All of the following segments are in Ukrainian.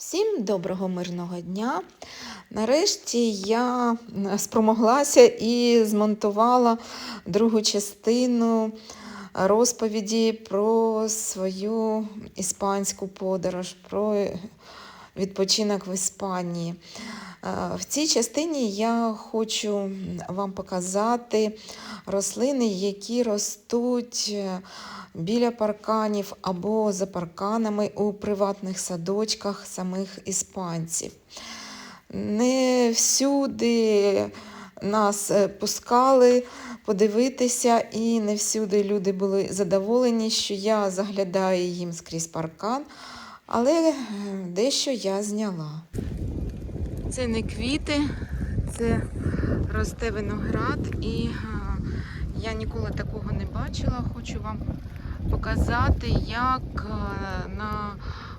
Всім доброго мирного дня. Нарешті я спромоглася і змонтувала другу частину розповіді про свою іспанську подорож, про відпочинок в Іспанії. В цій частині я хочу вам показати рослини, які ростуть е, біля парканів або за парканами у приватних садочках самих іспанців. Не всюди нас е, пускали подивитися, і не всюди люди були задоволені, що я заглядаю їм скрізь паркан, але е, дещо я зняла. Це не квіти, це росте виноград, і е, я ніколи такого не бачила. Хочу вам показати, як е, на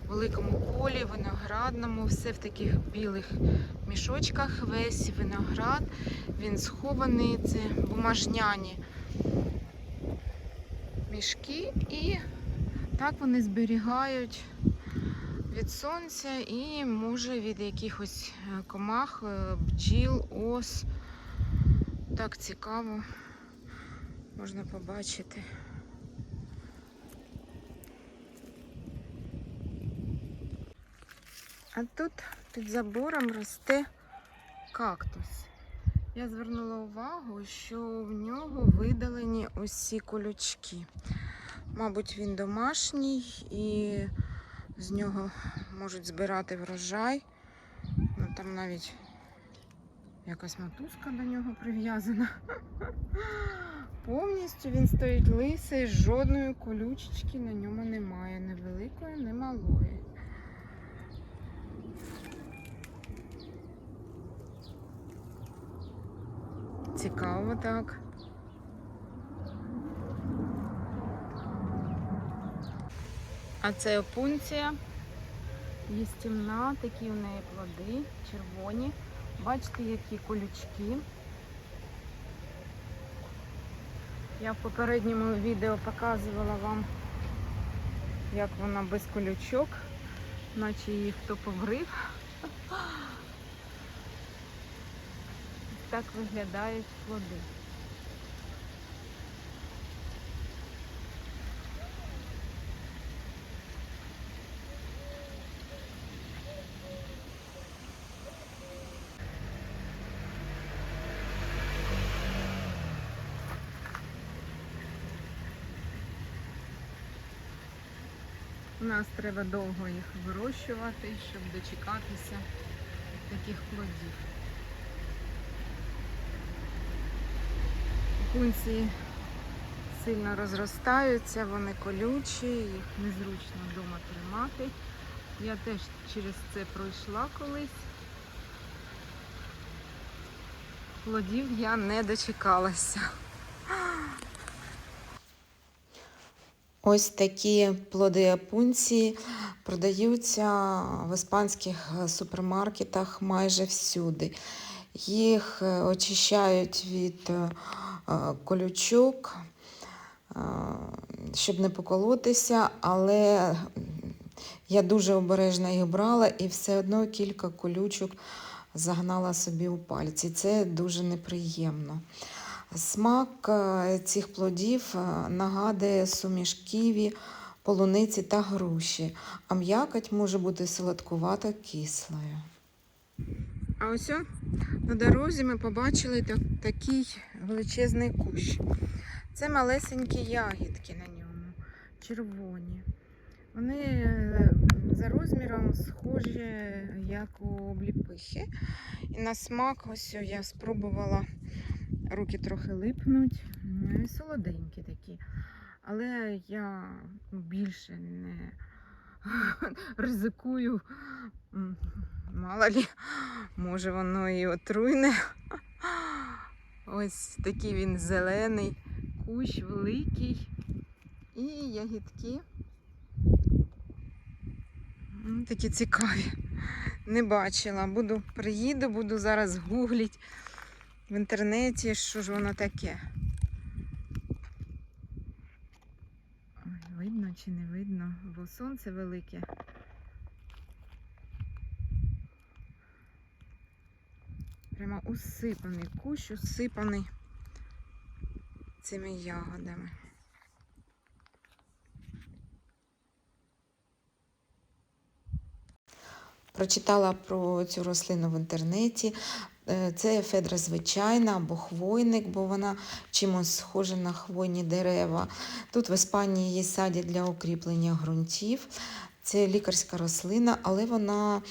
великому полі виноградному, все в таких білих мішочках, весь виноград, він схований, це бумажняні мішки, і так вони зберігають від сонця і може від якихось е, комах, е, бджіл, ос. Так цікаво можна побачити. А тут під забором росте кактус. Я звернула увагу, що в нього видалені ці колючки. Мабуть, він домашній і з нього можуть збирати врожай. Ну, там навіть якась мотузка до нього прив'язана. Повністю він стоїть лисий, жодної колючечки на ньому немає, ні великої, ні малої. Цікаво так. А це опунція. Їстівна, такі в неї плоди, червоні. Бачите, які колючки. Я в попередньому відео показувала вам, як вона без колючок, наче її хто побрив. Так виглядають плоди. У нас треба довго їх вирощувати, щоб дочекатися таких плодів. Пунці сильно розростаються, вони колючі, їх незручно вдома тримати. Я теж через це пройшла колись. Плодів я не дочекалася. Ось такі плоди апунції продаються в іспанських супермаркетах майже всюди. Їх е, очищають від е, колючок, е, щоб не поколотися, але я дуже обережно їх брала і все одно кілька колючок загнала собі у пальці. Це дуже неприємно. Смак е, цих плодів е, нагадує суміш ківі, полуниці та груші, а м'якоть може бути солодкувато кислою. А ось на дорозі ми побачили так, такий величезний кущ. Це малесенькі ягідки на ньому, червоні. Вони е, за розміром схожі, як у обліпихи. І на смак ось я спробувала руки трохи липнуть, ну і солоденькі такі. Але я більше не ризикую. Мало лі, може воно і отруйне. Ось такий він зелений, кущ великий. І ягідки. Такі цікаві. Не бачила. Буду приїду, буду зараз гугліть в інтернеті, що ж воно таке. Ой, видно чи не видно, бо сонце велике. Прямо усипаний, кущ усипаний цими ягодами. Прочитала про цю рослину в інтернеті. Е, Це федра звичайна або хвойник, бо вона чимось схожа на хвойні дерева. Тут в Іспанії її садять для укріплення ґрунтів. Це лікарська рослина, але вона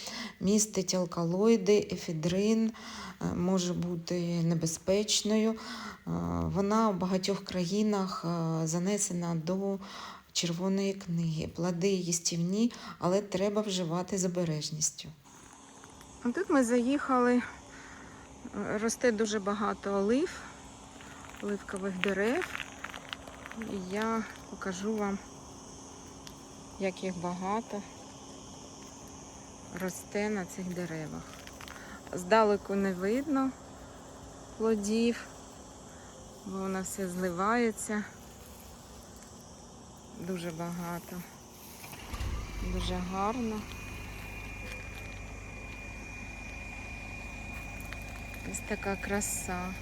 містить алкалоїди, ефедрин, е, може бути небезпечною. Е, Вона в багатьох країнах занесена до червоної книги. Плоди їстівні, але треба вживати з обережністю. Тут ми заїхали, росте дуже багато олив, оливкових дерев. І я покажу вам, як їх багато росте на цих деревах. Здалеку не видно плодів, бо воно все зливається. Дуже багато. Дуже гарно. Ось така краса.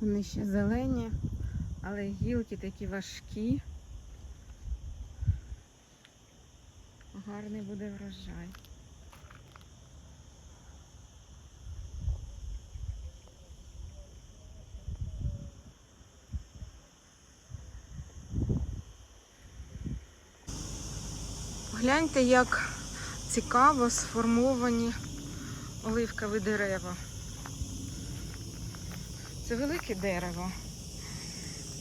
Вони ще зелені, але гілки такі важкі. Гарний буде врожай. Гляньте, як цікаво сформовані оливкові дерева. Це велике дерево.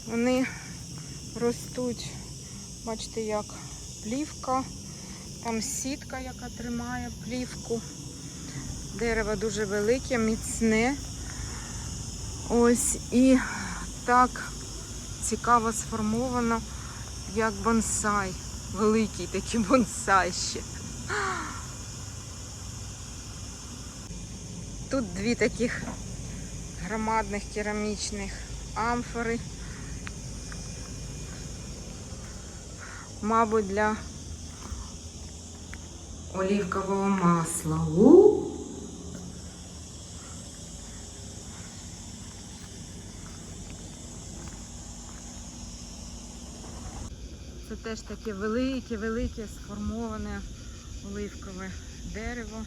Вони ростуть, бачите, як плівка, там сітка, яка тримає плівку. Дерево дуже велике, міцне. Ось і так цікаво сформовано, як бонсай. Великий такий бонсай ще. Тут дві таких громадних керамічних амфори. Мабуть, для олівкового масла. У! Це теж таке велике, велике сформоване оливкове дерево.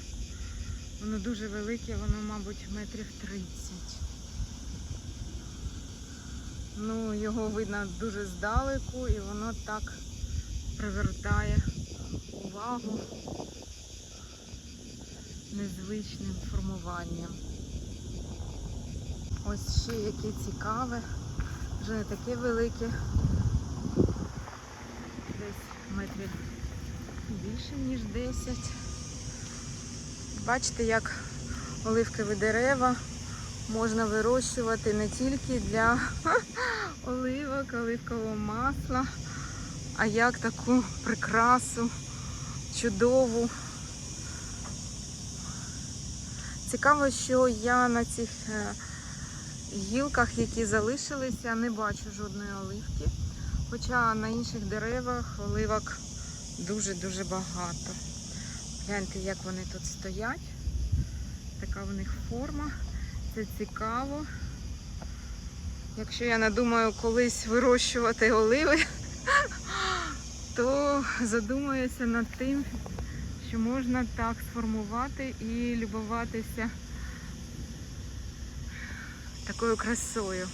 Воно дуже велике, воно, мабуть, метрів 30. Ну, його видно дуже здалеку і воно так привертає увагу незвичним формуванням. Ось ще яке цікаве, вже не таке велике, метрів більше, ніж 10. Бачите, як оливкові дерева можна вирощувати не тільки для оливок, оливкового масла, а як таку прикрасу, чудову. Цікаво, що я на цих е, гілках, які залишилися, не бачу жодної оливки. Хоча на інших деревах оливок дуже-дуже багато. Гляньте, як вони тут стоять. Така в них форма. Це цікаво. Якщо я надумаю колись вирощувати оливи, то задумаюся над тим, що можна так сформувати і любуватися такою красою.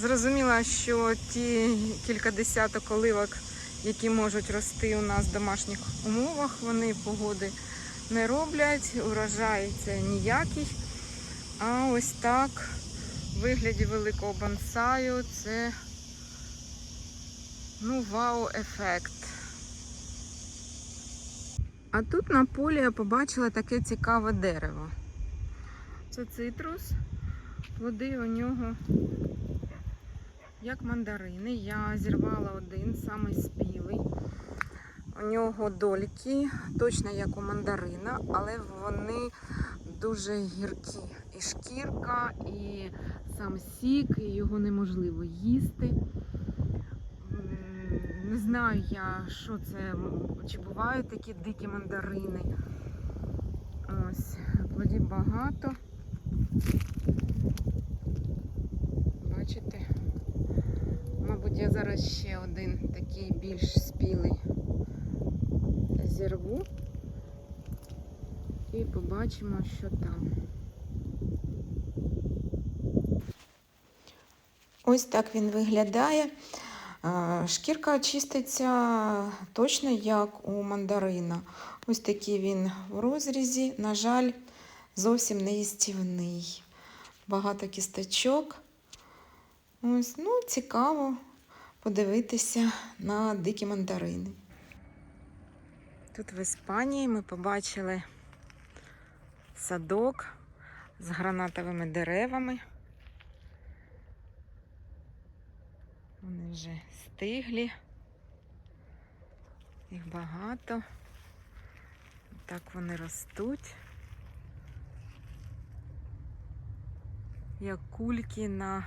Зрозуміла, що ті кілька десяток оливок, які можуть рости у нас в домашніх умовах, вони погоди не роблять, урожай це ніякий. А ось так, в вигляді великого бонсаю, це ну, вау-ефект. А тут на полі я побачила таке цікаве дерево. Це цитрус, плоди у нього як мандарини. Я зірвала один, самий спілий. У нього дольки, точно як у мандарина, але вони дуже гіркі. І шкірка, і сам сік, і його неможливо їсти. Не знаю я, що це, чи бувають такі дикі мандарини. Ось, плодів багато. Бачите? Мабуть, я зараз ще один такий більш спілий зірву і побачимо, що там. Ось так він виглядає. Шкірка чиститься точно як у мандарина. Ось такий він в розрізі. На жаль, зовсім не їстівний. Багато кісточок. Ось, ну, цікаво подивитися на дикі мандарини. Тут в Іспанії ми побачили садок з гранатовими деревами. Вони вже стиглі. Їх багато. Так вони ростуть. Як кульки на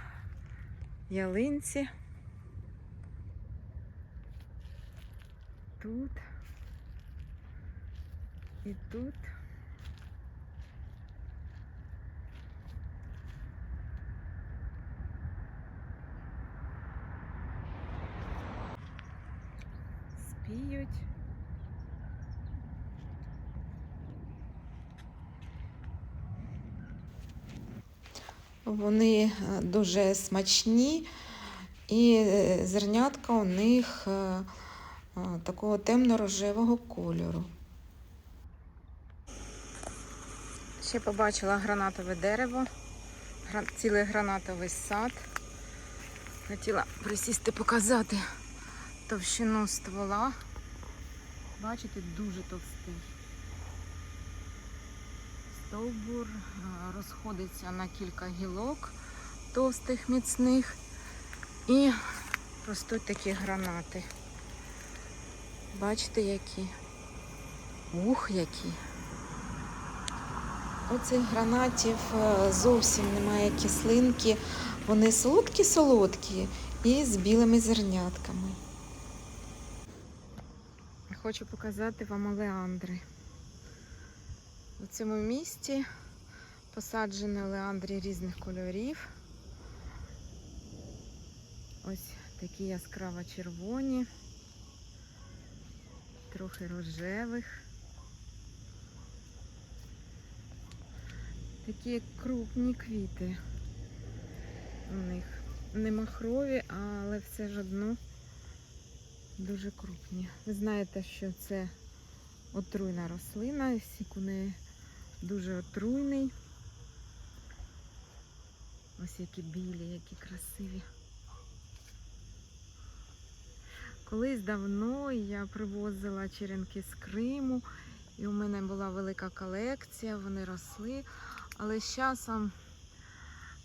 ялинці. Тут. І тут. Спіють. Вони е, дуже смачні, і е, зернятка у них е, такого темно-рожевого кольору. Ще побачила гранатове дерево, цілий гранатовий сад. Хотіла присісти показати товщину ствола. Бачите, дуже товстий. Стовбур розходиться на кілька гілок товстих, міцних. І ростуть такі гранати. Бачите, які? Ух, які. Оцих гранатів е, зовсім немає кислинки. Вони солодкі-солодкі і з білими зернятками. Хочу показати вам олеандри. У цьому місті посаджені олеандри різних кольорів. Ось такі яскраво червоні, трохи рожевих. Такі крупні квіти у них. Не махрові, але все ж одно дуже крупні. Ви знаєте, що це отруйна рослина, сік у неї дуже отруйний. Ось які білі, які красиві. Колись давно я привозила черенки з Криму, і у мене була велика колекція, вони росли, але з часом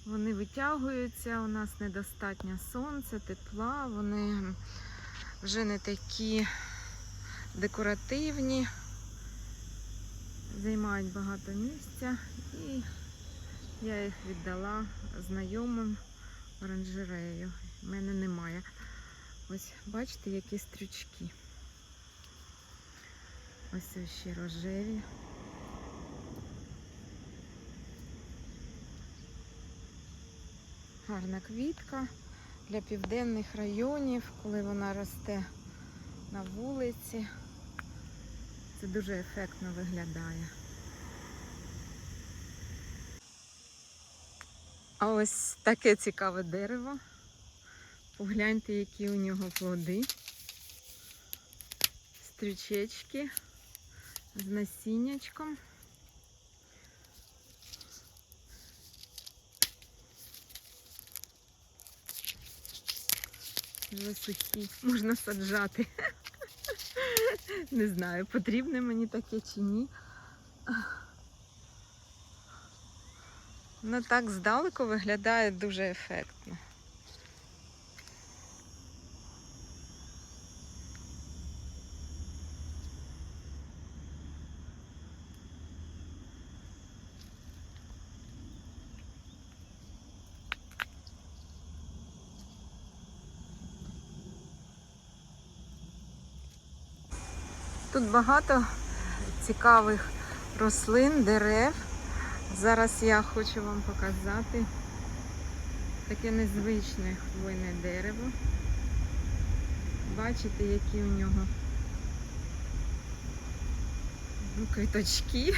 вони витягуються, у нас недостатньо сонця, тепла, вони вже не такі декоративні, займають багато місця і я їх віддала знайомим оранжерею. У мене немає. Ось бачите, які стрючки. Ось ось ще рожеві. Гарна квітка для південних районів, коли вона росте на вулиці. Це дуже ефектно виглядає. А ось таке цікаве дерево. Погляньте, які у нього плоди. Стрючечки з насіннячком. Вже сухі, можна саджати. Не знаю, потрібне мені таке чи ні. Ну так здалеку виглядає дуже ефектно. Тут багато цікавих рослин, дерев. Зараз я хочу вам показати таке незвичне хвойне дерево. Бачите, які у нього ну, квіточки.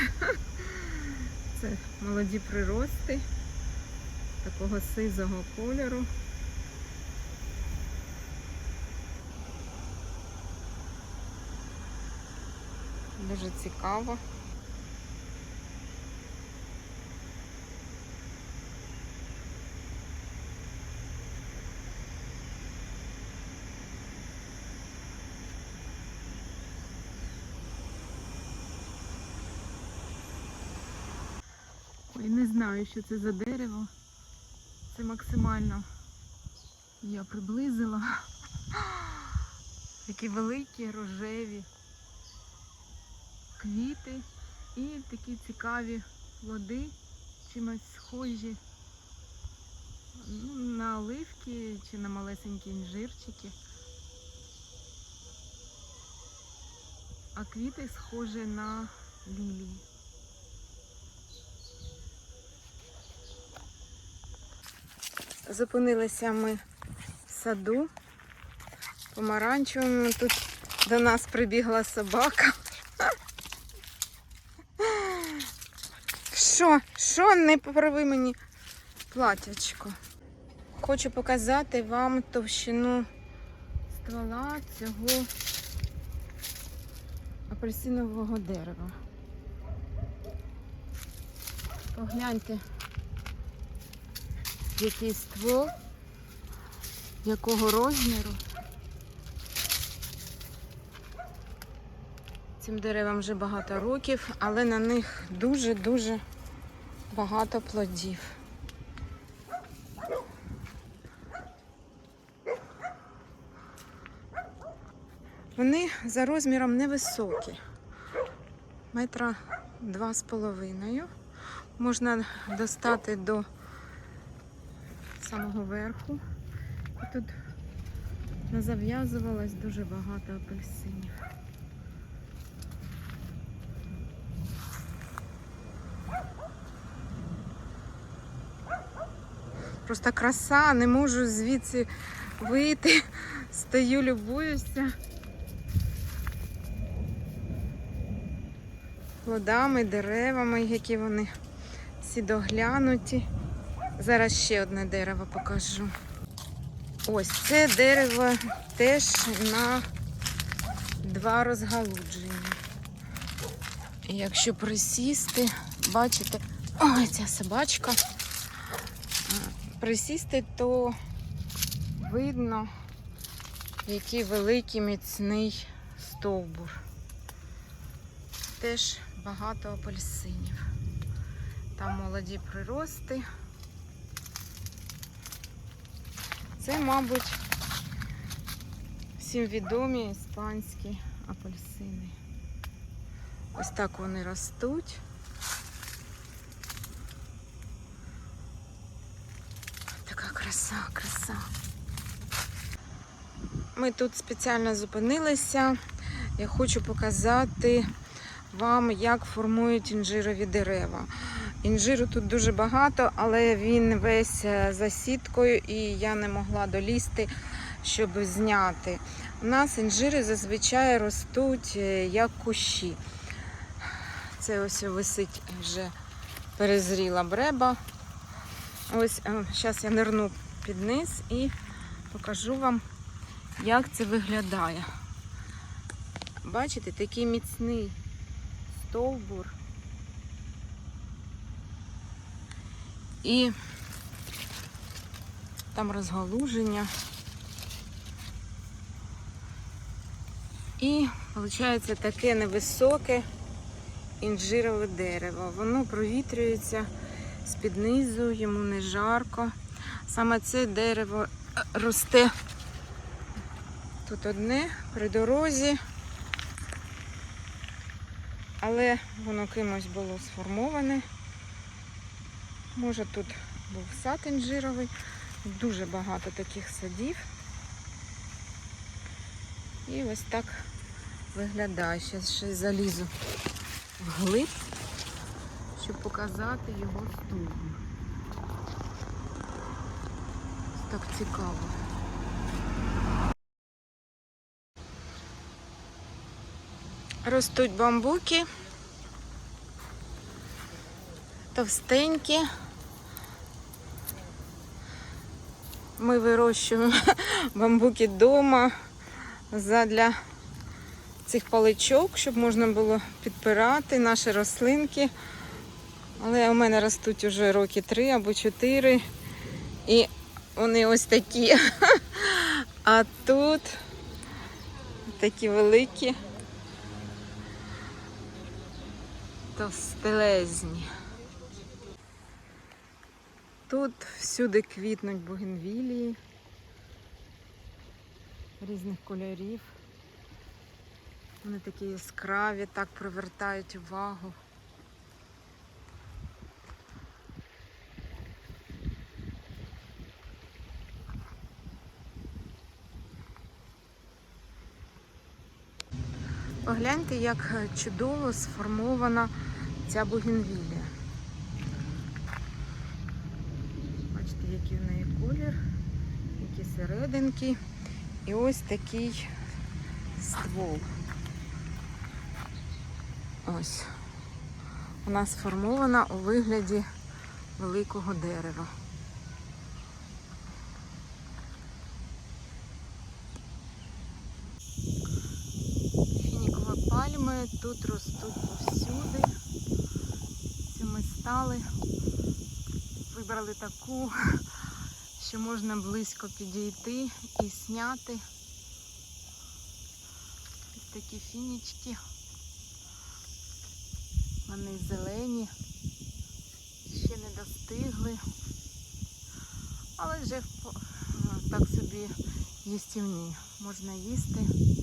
Це молоді прирости такого сизого кольору. Дуже цікаво. Ой, не знаю, що це за дерево. Це максимально я приблизила. Такі великі, рожеві квіти і такі цікаві плоди, чимось схожі ну, на оливки чи на малесенькі інжирчики. А квіти схожі на лілії. Зупинилися ми в саду помаранчевому. Тут до нас прибігла собака. Що? Що? Не порви мені платячко. Хочу показати вам товщину ствола цього апельсинового дерева. Погляньте, який ствол, якого розміру. Цим деревам вже багато років, але на них дуже-дуже багато плодів. Вони за розміром невисокі, метра два з половиною. Можна достати до самого верху. І тут назав'язувалось дуже багато апельсинів. Просто краса, не можу звідси вийти. Стою, любуюся. Плодами, деревами, які вони всі доглянуті. Зараз ще одне дерево покажу. Ось це дерево теж на два розгалудження. Якщо присісти, бачите, ой, ця собачка. Присісти, то видно, який великий міцний стовбур. Теж багато апельсинів. Там молоді прирости. Це, мабуть, всім відомі іспанські апельсини. Ось так вони ростуть. Така краса, краса. Ми тут спеціально зупинилися. Я хочу показати вам, як формують інжирові дерева. Інжиру тут дуже багато, але він весь е, за сіткою і я не могла долізти, щоб зняти. У нас інжири зазвичай ростуть е, як кущі. Це ось висить вже перезріла бреба. Ось зараз я нирну під низ і покажу вам, як це виглядає. Бачите, такий міцний стовбур. І там розгалуження. І виходить таке невисоке інжирове дерево. Воно провітрюється з-під низу, йому не жарко. Саме це дерево е, росте тут одне при дорозі, але воно кимось було сформоване. Може тут був сад інжировий, дуже багато таких садів. І ось так виглядає. Зараз ще залізу вглиб, щоб показати його стовбур. Так цікаво. Ростуть бамбуки. Товстенькі. Ми вирощуємо бамбуки вдома задля цих паличок, щоб можна було підпирати наші рослинки. Але у мене ростуть уже роки три або чотири. І вони ось такі. А тут такі великі. Товстелезні. Тут всюди квітнуть бугенвілії різних кольорів. Вони такі яскраві, так привертають увагу. Погляньте, як чудово сформована ця бугенвілія. Бачите, який в неї колір, які серединки. І ось такий ствол. Ось. Вона сформована у вигляді великого дерева. Фінікові пальми тут ростуть повсюди. Це ми стали, вибрали таку, що можна близько підійти і зняти. Ось такі фінічки. Вони зелені, ще не достигли, але вже так собі їстівні. Можна їсти.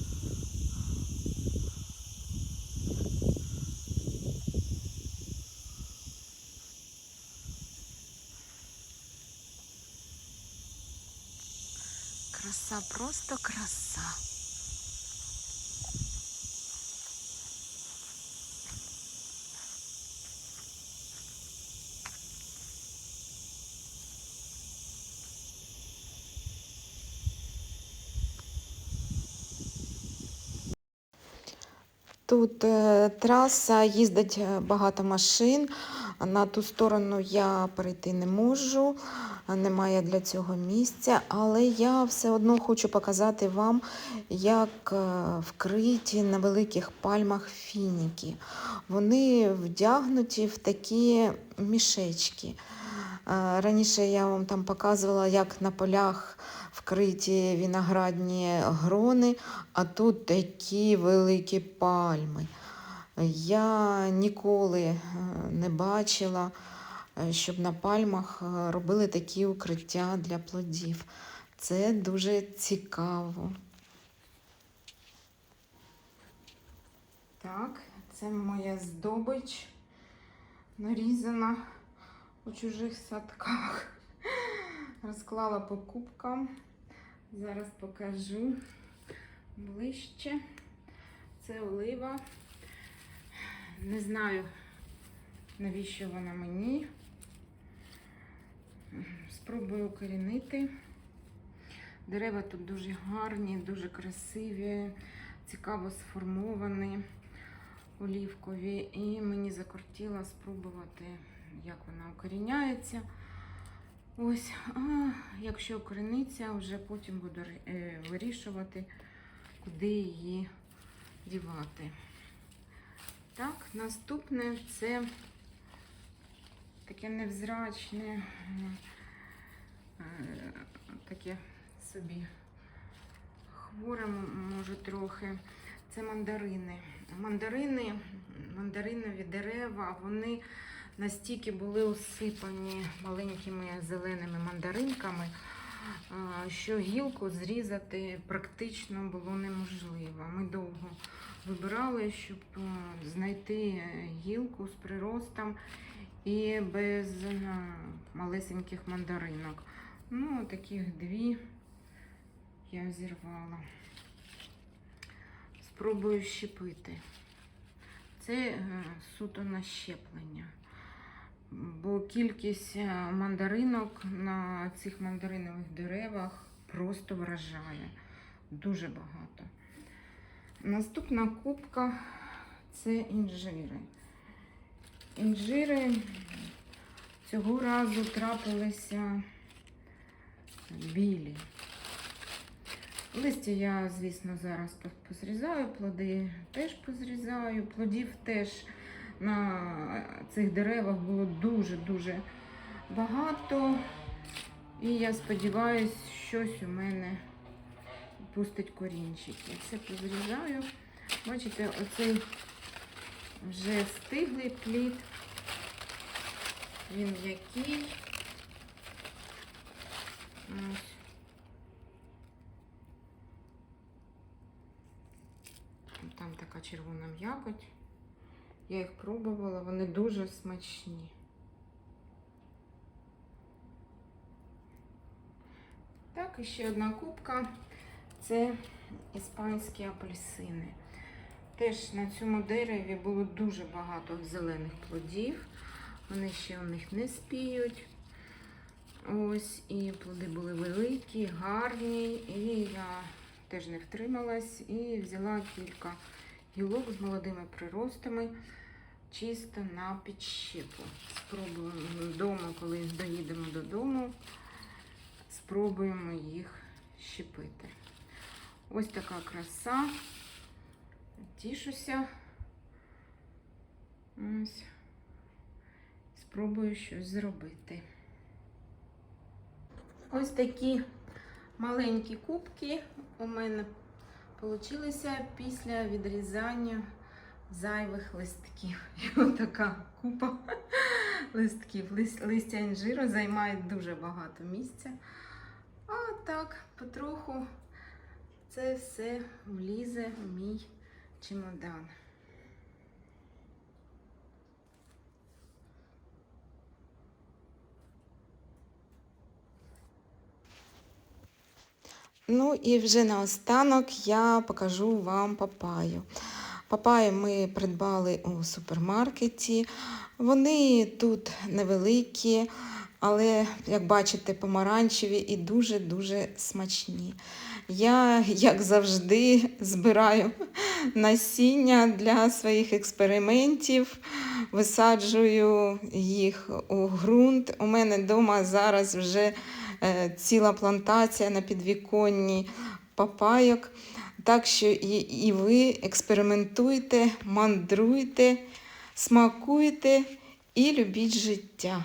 Краса, просто краса. Тут е, траса, їздить е, багато машин. На ту сторону я перейти не можу, немає для цього місця, але я все одно хочу показати вам, як е, вкриті на великих пальмах фініки. Вони вдягнуті в такі мішечки. Е, Раніше я вам там показувала, як на полях вкриті виноградні грони, а тут такі великі пальми. Я ніколи е, не бачила, е, щоб на пальмах е, робили такі укриття для плодів. Це дуже цікаво. Так, це моя здобич нарізана у чужих садках. Розклала по кубкам. Зараз покажу ближче. Це олива. Не знаю, навіщо вона мені. Спробую укорінити. Дерева тут дуже гарні, дуже красиві, цікаво сформовані, олівкові. І мені закортіло спробувати, як вона укоріняється. Ось, а якщо укоріниться, вже потім буду е, вирішувати, куди її дівати. Так, наступне це таке невзрачне, е, таке собі хворе, може трохи. Це мандарини. Мандарини, мандаринові дерева, вони настільки були усипані маленькими зеленими мандаринками, що гілку зрізати практично було неможливо. Ми довго вибирали, щоб е, знайти гілку з приростом і без е, малесеньких мандаринок. Ну, таких дві я зірвала. спробую щепити. Це е, суто на щеплення. Бо кількість е, мандаринок на цих мандаринових деревах просто вражає. Дуже багато. Наступна кубка це інжири. Інжири цього разу трапилися білі. Листя я, звісно, зараз позрізаю, плоди теж позрізаю. Плодів теж на цих деревах було дуже-дуже багато. І я сподіваюся, щось у мене пустить корінчики. Все позрізаю. Бачите, оцей вже стиглий плід. Він який. Ось. Там така червона м'якоть. Я їх пробувала, вони дуже смачні. Так, і ще одна кубка. Це іспанські апельсини. Теж на цьому дереві було дуже багато зелених плодів. Вони ще у них не спіють. Ось, і плоди були великі, гарні. І я теж не втрималась і взяла кілька гілок з молодими приростами чисто на підщепу. Спробуємо вдома, коли доїдемо додому, спробуємо їх щепити. Ось така краса. Тішуся. Ось. Спробую щось зробити. Ось такі маленькі кубки у мене получилися після відрізання зайвих листків. І ось така купа листків. Листя інжиру займає дуже багато місця. А так, потроху це все влізе в мій чемодан. Ну і вже наостанок я покажу вам папаю. Папаю ми придбали у супермаркеті. Вони тут невеликі, але, як бачите, помаранчеві і дуже-дуже смачні. Я, як завжди, збираю насіння для своїх експериментів, висаджую їх у ґрунт. У мене вдома зараз вже е, ціла плантація на підвіконні папайок. Так що і, і ви експериментуйте, мандруйте, смакуйте і любіть життя.